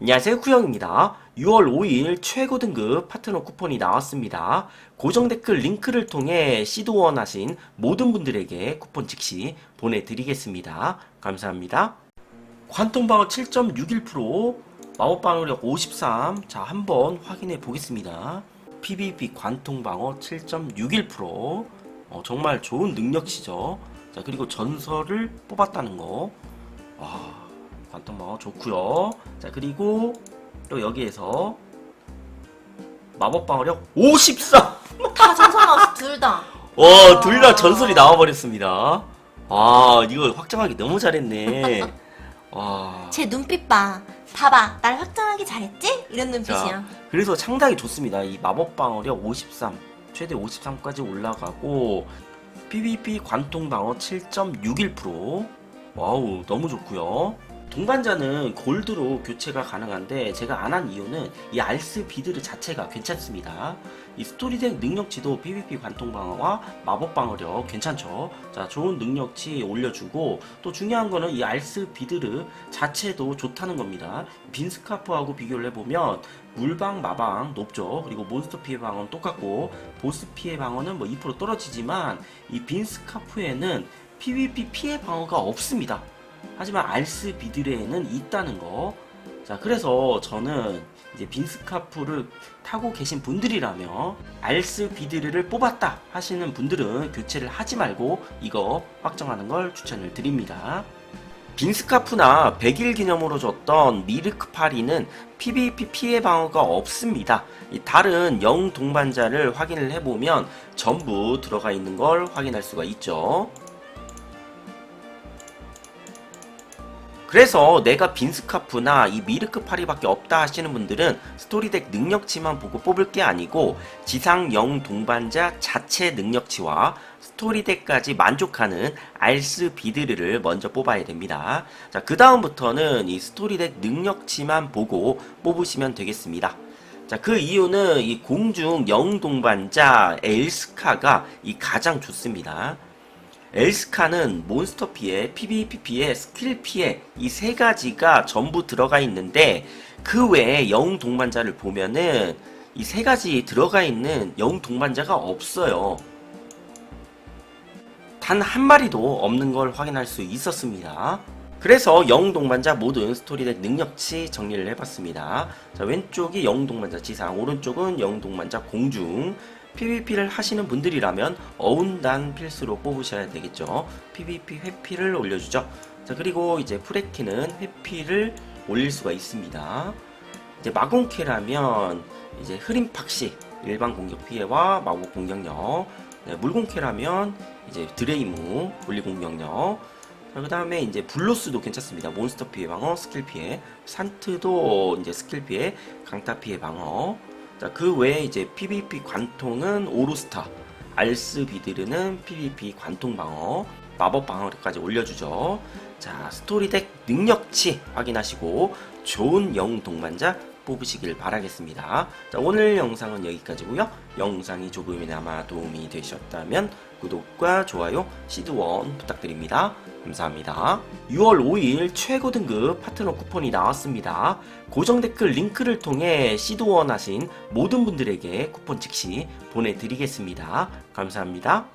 안녕하세요 쿠영입니다. 6월 5일 최고 등급 파트너 쿠폰이 나왔습니다. 고정 댓글 링크를 통해 시도원 하신 모든 분들에게 쿠폰 즉시 보내드리겠습니다. 감사합니다. 관통 방어 7.61% 마법 방어력 53. 자, 한번 확인해 보겠습니다. PVP 관통 방어 7.61%. 어, 정말 좋은 능력치죠. 자, 그리고 전설을 뽑았다는 거. 와, 관통방어 좋고요. 자, 그리고 또 여기에서 마법방어력 54. 다 전설 나왔어 둘 다. 와, 둘 다 전설이 나와버렸습니다. 아, 이거 확정하기 너무 잘했네. 와. 제 눈빛 봐. 봐봐, 날 확정하기 잘했지? 이런 눈빛이야. 자, 그래서 상당히 좋습니다. 이 마법 방어력 53, 최대 53까지 올라가고 PVP 관통 방어 7.61%. 와우, 너무 좋고요. 동반자는 골드로 교체가 가능한데 제가 안 한 이유는 이 알스 비드르 자체가 괜찮습니다. 이 스토리덱 능력치도 PVP 관통 방어와 마법 방어력 괜찮죠. 자, 좋은 능력치 올려주고 또 중요한 거는 이 알스 비드르 자체도 좋다는 겁니다. 빈 스카프하고 비교를 해보면 물방 마방 높죠. 그리고 몬스터 피해 방어는 똑같고 보스 피해 방어는 뭐 2% 떨어지지만 이 빈 스카프에는 PVP 피해 방어가 없습니다. 하지만 알스 비드레에는 있다는 거. 자, 그래서 저는 이제 빈 스카프를 타고 계신 분들이라면 알스 비드르를 뽑았다 하시는 분들은 교체를 하지 말고 이거 확정하는 걸 추천을 드립니다. 빈 스카프나 100일 기념으로 줬던 미르크 파리는 PVP 피해 방어가 없습니다. 이 다른 영 동반자를 확인을 해보면 전부 들어가 있는 걸 확인할 수가 있죠. 그래서 내가 빈 스카프나 이 미르크 파리밖에 없다 하시는 분들은 스토리덱 능력치만 보고 뽑을 게 아니고 지상 영 동반자 자체 능력치와 스토리덱까지 만족하는 알스 비드르를 먼저 뽑아야 됩니다. 자, 그 다음부터는 이 스토리덱 능력치만 보고 뽑으시면 되겠습니다. 자, 그 이유는 이 공중 영 동반자 엘스카가 이 가장 좋습니다. 엘스카는 몬스터 피해, PVP 피해, 스킬 피해 이 세 가지가 전부 들어가 있는데 그 외에 영웅 동반자를 보면은 이 세 가지 들어가 있는 영웅 동반자가 없어요. 단 한 마리도 없는 걸 확인할 수 있었습니다. 그래서 영웅 동반자 모든 스토리덱 능력치 정리를 해봤습니다. 자, 왼쪽이 영웅 동반자 지상, 오른쪽은 영웅 동반자 공중. PVP를 하시는 분들이라면 어운단 필수로 뽑으셔야 되겠죠. PVP 회피를 올려주죠. 자, 그리고 이제 프레키는 회피를 올릴 수가 있습니다. 이제 마공캐라면 이제 흐림팍시 일반 공격 피해와 마법 공격력. 네, 물공캐라면 이제 드레이무 분리 공격력. 그 다음에 이제 블루스도 괜찮습니다. 몬스터 피해 방어, 스킬 피해. 산트도 이제 스킬 피해, 강타 피해 방어. 자, 그 외에 이제 PVP 관통은 오로스타, 알스 비드르는 PVP 관통 방어, 마법 방어력까지 올려주죠. 자, 스토리덱 능력치 확인하시고 좋은 영웅 동반자 뽑으시길 바라겠습니다. 자, 오늘 영상은 여기까지고요. 영상이 조금이나마 도움이 되셨다면 구독과 좋아요, 시드원 부탁드립니다. 감사합니다. 6월 5일 최고 등급 파트너 쿠폰이 나왔습니다. 고정 댓글 링크를 통해 시도원 하신 모든 분들에게 쿠폰 즉시 보내드리겠습니다. 감사합니다.